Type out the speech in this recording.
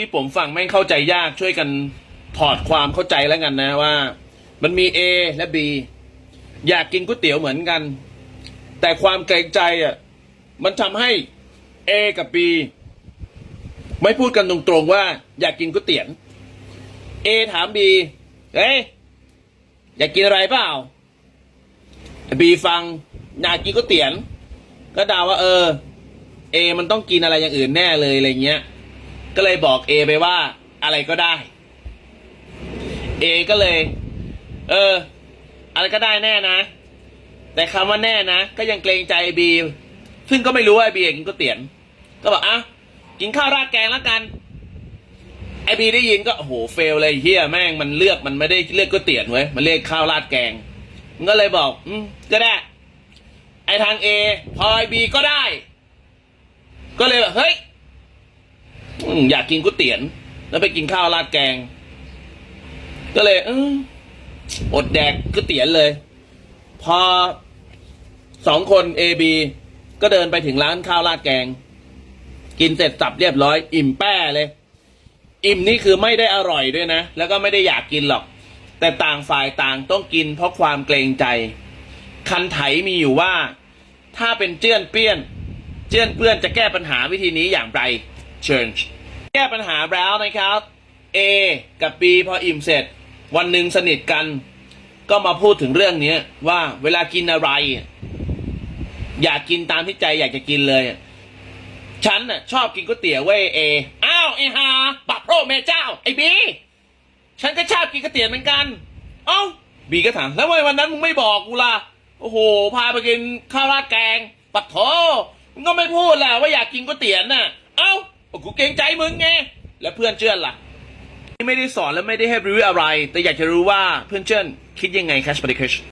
ที่ผมฟังแม่งเข้าใจยากช่วยกันถอดความเข้าใจแล้วกันนะว่า มันมี A และ B อยากกินก๋วยเตี๋ยวเหมือนกัน แต่ความเกรงใจอะมันทำให้ A กับ B ไม่พูดกันตรงๆว่า อยากกินก๋วยเตี๋ยว A ถาม B เฮ้ยอยากกินอะไรเปล่า B ฟังอยากกินก๋วยเตี๋ยวก็เดาว่าเออ A มันต้องกินอะไรอย่างอื่นแน่เลยอะไรเงี้ย ก็เลยบอก A ไปว่าอะไรก็ได้ A ก็เลย เออ อะไรก็ได้แน่นะ แต่คำว่าแน่นะ ก็ยังเกรงใจ B ซึ่งก็ไม่รู้ว่า B กินก๋วยเตี๋ยวก็บอกอะกินข้าวราดแกงแล้วกัน ไอบีได้ยินก็โหเฟลเลยเฮียแม่งมันเลือกมันไม่ได้เลือกก๋วยเตี๋ยวเว้ยมันเรียกข้าวราดแกงมันก็เลยบอก อืมก็ได้ ไอทางเอพอไอบีก็ได้ ก็เลยแบบเฮ้ย อยากกินก๋วยเตี๋ยวแล้วไปกินข้าวราดแกง ก็เลยเอออดแดกก๋วยเตี๋ยวเลย พอสองคนเอบีก็เดินไปถึงร้านข้าวราดแกง กินเสร็จสับเรียบร้อย อิ่มแป้เลย อิ่มนี่คือไม่ได้อร่อยด้วยนะ แล้วก็ไม่ได้อยากกินหรอก แต่ต่างฝ่ายต่างต้องกินเพราะความเกรงใจ คันไถมีอยู่ว่า ถ้าเป็นเจื้อนเปี้ยน เจื้อนเปื้อนจะแก้ปัญหาวิธีนี้อย่างไร ชิญแก้ปัญหาแล้วนะครับ A กับ B พออิ่มเสร็จ วันหนึ่งสนิทกัน ก็มาพูดถึงเรื่องนี้ว่าเวลากินอะไร อยากกินตามที่ใจอยากจะกินเลย ฉันน่ะชอบกินก๋วยเตี๋ยวเว้ยเออ้าวไอ้ฮาบักโรแม่เจ้าไอ้บีฉันก็ชอบกินก๋วยเตี๋ยวเหมือนกัน เอ้าบีก็ถามแล้วไมวันนั้นมึงไม่บอกกูล่ะโอ้โห พาไปกินข้าวราดแกง ปัดโถมึงก็ไม่พูดแหละว่าอยากกินก๋วยเตี๋ยวน่ะ กูเกรงใจมึงไง แล้วเพื่อนเชื่อนล่ะไม่ได้สอนและไม่ได้ให้รีวิวอะไร แต่อยากจะรู้ว่าเพื่อนเชื่อนคิดยังไง Cash p r e d i c t i o n